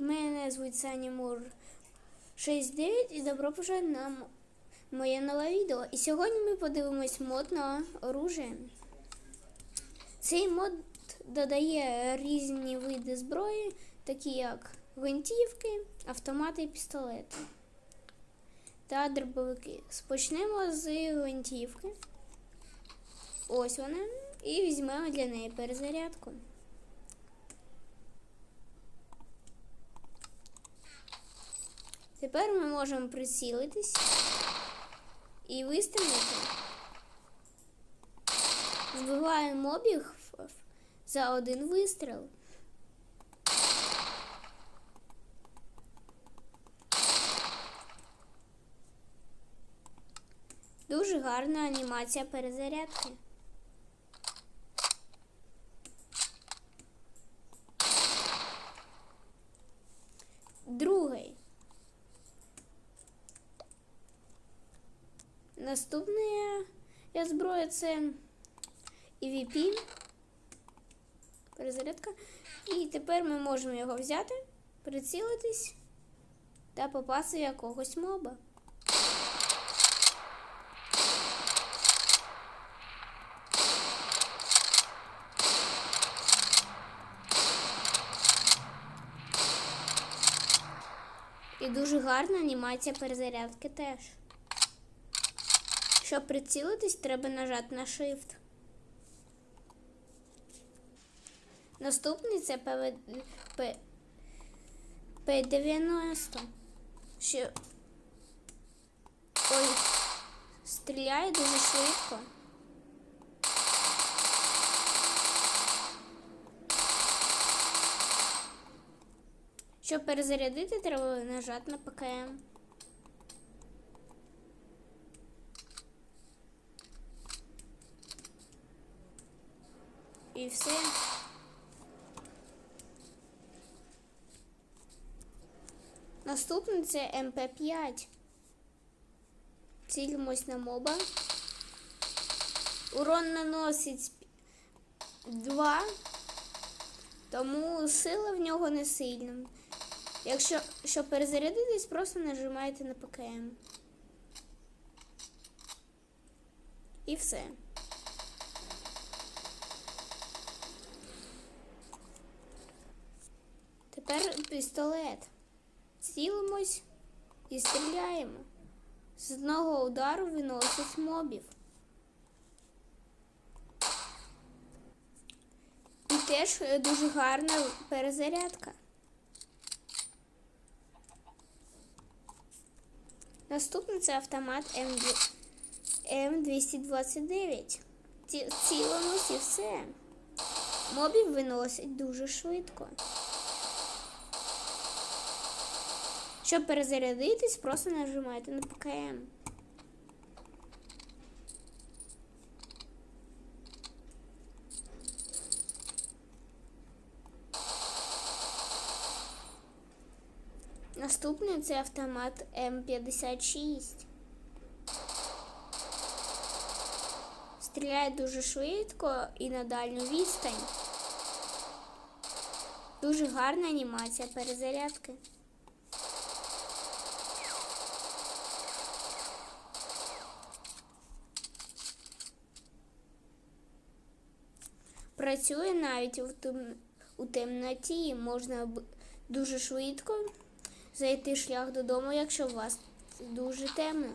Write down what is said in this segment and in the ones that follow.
Мене звуть Саня Мур 69 і добро пожаловать на моє нове відео. І сьогодні ми подивимось мод на оружие. Цей мод додає різні види зброї, такі як гвинтівки, автомати і пістолети та дробовики. Спочнемо з гвинтівки. Ось вона. І візьмемо для неї перезарядку. Тепер ми можемо прицілитись і вистрілити. Вбиваємо мобів за один вистріл. Дуже гарна анімація перезарядки. Наступна зброя це EVP. Перезарядка. І тепер ми можемо його взяти, прицілитись та попасти в якогось моба. І дуже гарна анімація перезарядки теж. Щоб прицілитись, треба нажати на Shift. Наступний це ПВ... П... П90. Що... Ой, стріляє дуже швидко. Щоб перезарядити, треба нажати на ПКМ. І все. Наступний це МП5. Цілимось на моба. Урон наносить 2, тому сила в нього не сильна. Якщо щоб перезарядитись, просто нажимаєте на ПКМ. І все. Тепер пістолет. Цілимось і стріляємо. З одного удару виносить мобів. І теж е, дуже гарна перезарядка. Наступний це автомат М2- М229. Цілимось і все. Мобів виносять дуже швидко. Щоб перезарядитись, просто нажимаєте на ПКМ. Наступний це автомат М56. Стріляє дуже швидко і на дальню відстань. Дуже гарна анімація перезарядки. Працює навіть у, тем... у темноті. Можна дуже швидко зайти шлях додому, якщо у вас дуже темно.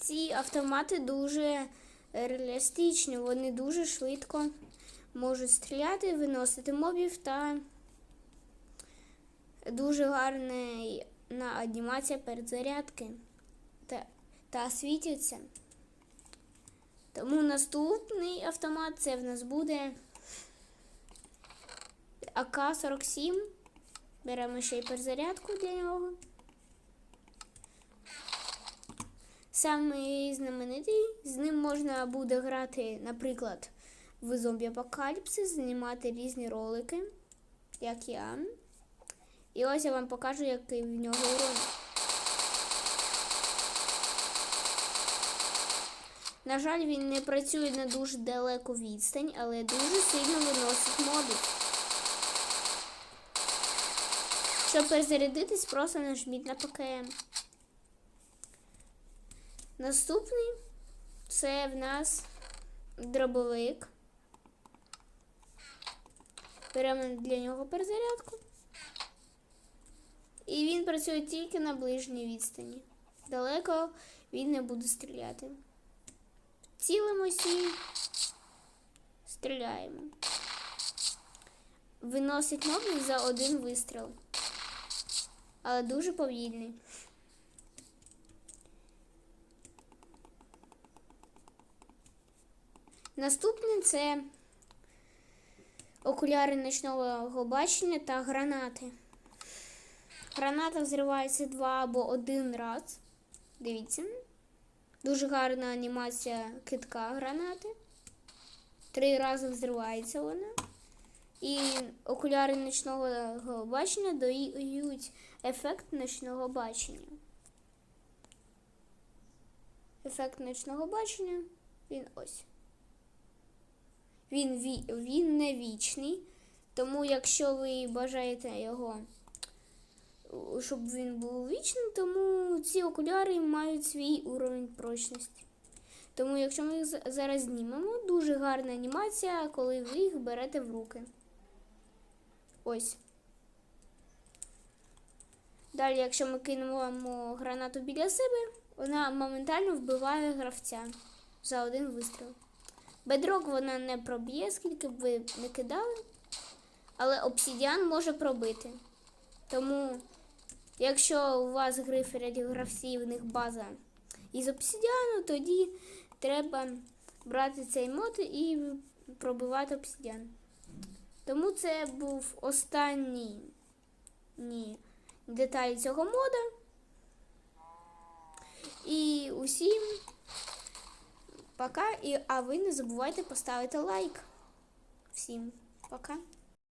Ці автомати дуже реалістичні, вони дуже швидко можуть стріляти, виносити мобів та дуже гарна анімація перезарядки та, та світяться. Тому наступний автомат це в нас буде АК-47. Беремо ще й перезарядку для нього. Самий знаменитий, з ним можна буде грати, наприклад, в зомбі-апокаліпсі знімати різні ролики, як я. І ось я вам покажу, який в нього урон. На жаль, він не працює на дуже далеку відстань, але дуже сильно виносить моди. Щоб перезарядитись, просто нажміть на ПКМ. Наступний це в нас дробовик. Беремо для нього перезарядку. І він працює тільки на ближній відстані. Далеко він не буде стріляти. Цілимося і стріляємо. Виносить мобів за один вистріл. Але дуже повільний. Наступне це окуляри ночного бачення та гранати. Граната взривається два або один раз. Дивіться. Дуже гарна анімація китка гранати. Три рази взривається вона. І окуляри ночного бачення дають ефект ночного бачення. Ефект ночного бачення він ось. Він, він не вічний, тому якщо ви бажаєте його, щоб він був вічним, тому ці окуляри мають свій уровень прочності. Тому, якщо ми їх зараз знімемо, дуже гарна анімація, коли ви їх берете в руки. Ось. Далі, якщо ми кинемо гранату біля себе, вона моментально вбиває гравця за один вистріл. Бедрок вона не проб'є, скільки б ви не кидали, але обсідіан може пробити. Тому, якщо у вас гриферять гравці, в них база із обсідіану, тоді треба брати цей мод і пробивати обсідіан. Тому це був останній ні, деталь цього мода. І усім пока. І, а ви не забувайте поставити лайк. Всім пока.